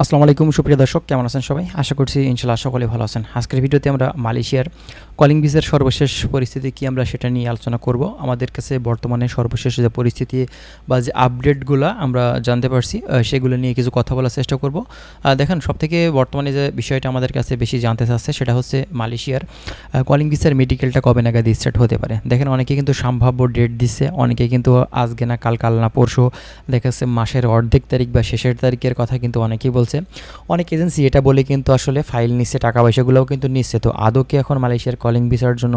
আসসালামু আলাইকুম, সুপ্রিয় দর্শক, কেমন আছেন সবাই? আশা করছি, ইনশাল্লাহ সকলে ভালো আছেন। আজকের ভিডিওতে আমরা মালয়েশিয়ার কলিং ভিসার সর্বশেষ পরিস্থিতি কি আমরা সেটা নিয়ে আলোচনা করব। আমাদের কাছে বর্তমানে সর্বশেষ যে পরিস্থিতি বা যে আপডেটগুলো আমরা জানতে পারছি সেগুলো নিয়ে কিছু কথা বলার চেষ্টা করব। দেখেন, সবথেকে বর্তমানে যে বিষয়টা আমাদের কাছে বেশি জানতে চাচ্ছে সেটা হচ্ছে মালয়েশিয়ার কলিং ভিসার মেডিকেলটা কবে নাগাদ স্টার্ট হতে পারে। দেখেন, অনেকে কিন্তু সম্ভাব্য ডেট দিচ্ছে অনেকে কিন্তু আজকে না, কাল কাল না, পরশু, দেখা যাচ্ছে মাসের অর্ধেক তারিখ বা শেষের তারিখের কথা কিন্তু অনেকেই বলছে। অনেক এজেন্সি এটা বলে কিন্তু আসলে ফাইল নিচ্ছে টাকা পয়সাগুলোও কিন্তু নিচ্ছে। তো আদৌ কি এখন মালয়েশিয়ার কলিং ভিসার জন্য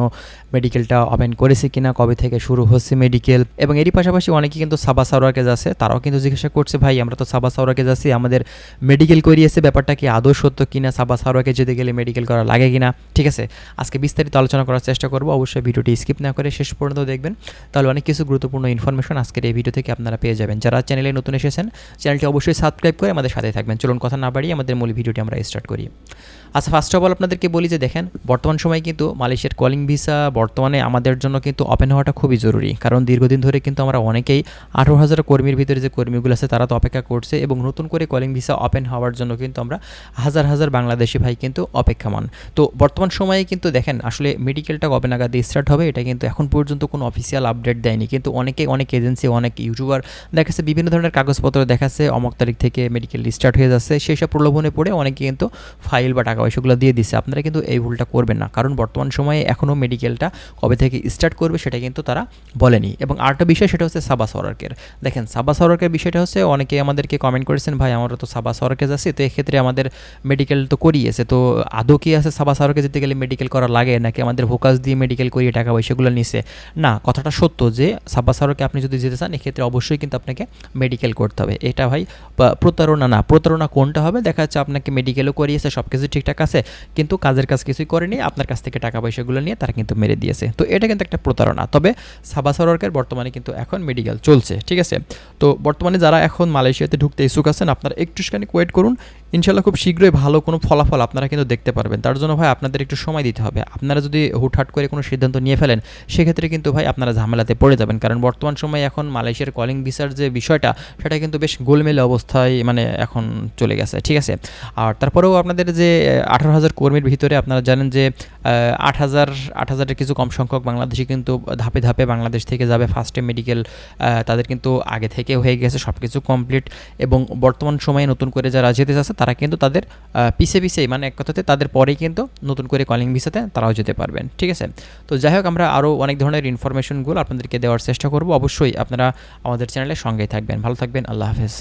মেডিকেলটা ওপেন করেছে কিনা, কবে থেকে শুরু হচ্ছে মেডিকেল এবং এরই পাশাপাশি অনেকে কিন্তু সাবা সাউরাকে যাচ্ছে তারাও কিন্তু জিজ্ঞাসা করছে, ভাই, আমরা তো সাবা সাউরাকে যাচ্ছি আমাদের মেডিকেল করিয়েছে, ব্যাপারটা কি আদৌ সত্য কিনা? সাবা সাউরাকে যেতে গেলে মেডিকেল করা লাগে কিনা? ঠিক আছে, আজকে বিস্তারিত আলোচনা করার চেষ্টা করব, অবশ্যই ভিডিওটি স্কিপ না করে শেষ পর্যন্ত দেখবেন। তাহলে অনেক কিছু গুরুত্বপূর্ণ ইনফরমেশন আজকের এই ভিডিও থেকে আপনারা পেয়ে যাবেন। যারা চ্যানেলে নতুন এসেছেন চ্যানেলটি অবশ্যই সাবস্ক্রাইব করে আমাদের সাথে থাকবেন। চলুন কথা না বাড়িয়ে আমাদের মূল ভিডিওটি আমরা স্টার্ট করি। আচ্ছা ফার্স্ট অফ অল আপনাদেরকে বলি যে দেখেন, বর্তমান সময়ে কিন্তু মালয়েশিয়ার কলিং ভিসা বর্তমানে আমাদের জন্য কিন্তু ওপেন হওয়াটা খুবই জরুরি। কারণ দীর্ঘদিন ধরে কিন্তু আমরা অনেকেই আঠারো হাজার কর্মীর ভিতরে যে কর্মীগুলো আছে, তারা তো অপেক্ষা করছে এবং নতুন করে কলিং ভিসা ওপেন হওয়ার জন্য কিন্তু আমরা হাজার হাজার বাংলাদেশি ভাই কিন্তু অপেক্ষামান। তো বর্তমান সময়ে কিন্তু দেখেন, আসলে মেডিকেলটা কবে নাগাদ স্টার্ট হবে, এটা কিন্তু এখন পর্যন্ত কোনো অফিসিয়াল আপডেট দেয়নি। কিন্তু অনেকে অনেক এজেন্সি অনেক ইউটিউবার দেখাচ্ছে, বিভিন্ন ধরনের কাগজপত্র দেখাচ্ছে, অমক তারিখ থেকে মেডিকেল স্টার্ট হয়ে যাচ্ছে, সেই সব প্রলোভনে পড়ে অনেকে কিন্তু ফাইল বা টাকা পয়সাগুলো দিয়ে দিচ্ছে। আপনারা কিন্তু এই ভুলটা করবেন না। কারণ বর্তমান সময়ে এখনও মেডিকেলটা কবে থেকে স্টার্ট করবে সেটা কিন্তু তারা বলেনি। এবং আরেকটা বিষয় সেটা হচ্ছে সাবা সরারকের দেখেন, সাবা সরারকের বিষয়টা হচ্ছে অনেকে আমাদেরকে কমেন্ট করেছেন, ভাই, আমরা তো সাবা সরারকে যাচ্ছি, তো এক্ষেত্রে আমাদের মেডিকেল তো করিয়েছে, তো আদৌ কি আছে সাবা সরারকে যেতে গেলে মেডিকেল করা লাগে, নাকি আমাদের ভোকাস দিয়ে মেডিকেল করিয়ে টাকা পয়সাগুলো নিছে? না, কথাটা সত্য যে সাবা সরারকে আপনি যদি যেতে চান, এক্ষেত্রে অবশ্যই কিন্তু আপনাকে মেডিকেল করতে হবে। এটা ভাই প্রতারণা না, প্রতারণা কোনটা হবে? দেখা যাচ্ছে আপনাকে মেডিকেলও করিয়েছে সব কিছু ঠিকঠাক আছে, কিন্তু কাজের কাজ কিছুই করেনি, আপনার কাছ থেকে টাকা পয়সাগুলো নিয়ে তারা কিন্তু মেরে দিয়েছে। তো এটা কিন্তু একটা প্রতারণা। তবে সাবা সরকার বর্তমানে কিন্তু এখন মেডিকেল চলছে, ঠিক আছে? তো বর্তমানে যারা এখন মালয়েশিয়াতে ঢুকতে ইচ্ছুক আছেন, আপনারা একটুখানি ওয়েট করুন। ইনশাল্লাহ খুব শীঘ্রই ভালো কোনো ফলাফল আপনারা কিন্তু দেখতে পারবেন। তার জন্য ভাই আপনাদের একটু সময় দিতে হবে। আপনারা যদি হুটহাট করে কোনো সিদ্ধান্ত নিয়ে ফেলেন, সেক্ষেত্রে কিন্তু ভাই আপনারা ঝামেলাতে পড়ে যাবেন। কারণ বর্তমান সময়ে এখন মালয়েশিয়ার কলিং ভিসার যে বিষয়টা, সেটা কিন্তু বেশ গোলমেলে অবস্থায় মানে এখন চলে গেছে, ঠিক আছে? আর তারপরেও আপনাদের যে, আঠারো হাজার কর্মীর ভিতরে আপনারা জানেন যে আট হাজার, আট হাজারের কিছু কম সংখ্যক বাংলাদেশি কিন্তু ধাপে ধাপে বাংলাদেশ থেকে যাবে ফার্স্টে মেডিকেল তাদের কিন্তু আগে থেকে হয়ে গেছে সব কিছু কমপ্লিট এবং বর্তমান সময়ে নতুন করে যারা যেতে চাচ্ছে, তারা কিন্তু তাদের পিছে পিছেই মানে এক কথাতে তাদের পরেই কিন্তু নতুন করে কলিং ভিসাতে তারাও যেতে পারবেন, ঠিক আছে? তো যাই হোক, আমরা আরও অনেক ধরনের ইনফরমেশনগুলো আপনাদেরকে দেওয়ার চেষ্টা করব। অবশ্যই আপনারা আমাদের চ্যানেলের সঙ্গেই থাকবেন। ভালো থাকবেন, আল্লাহ হাফেজ।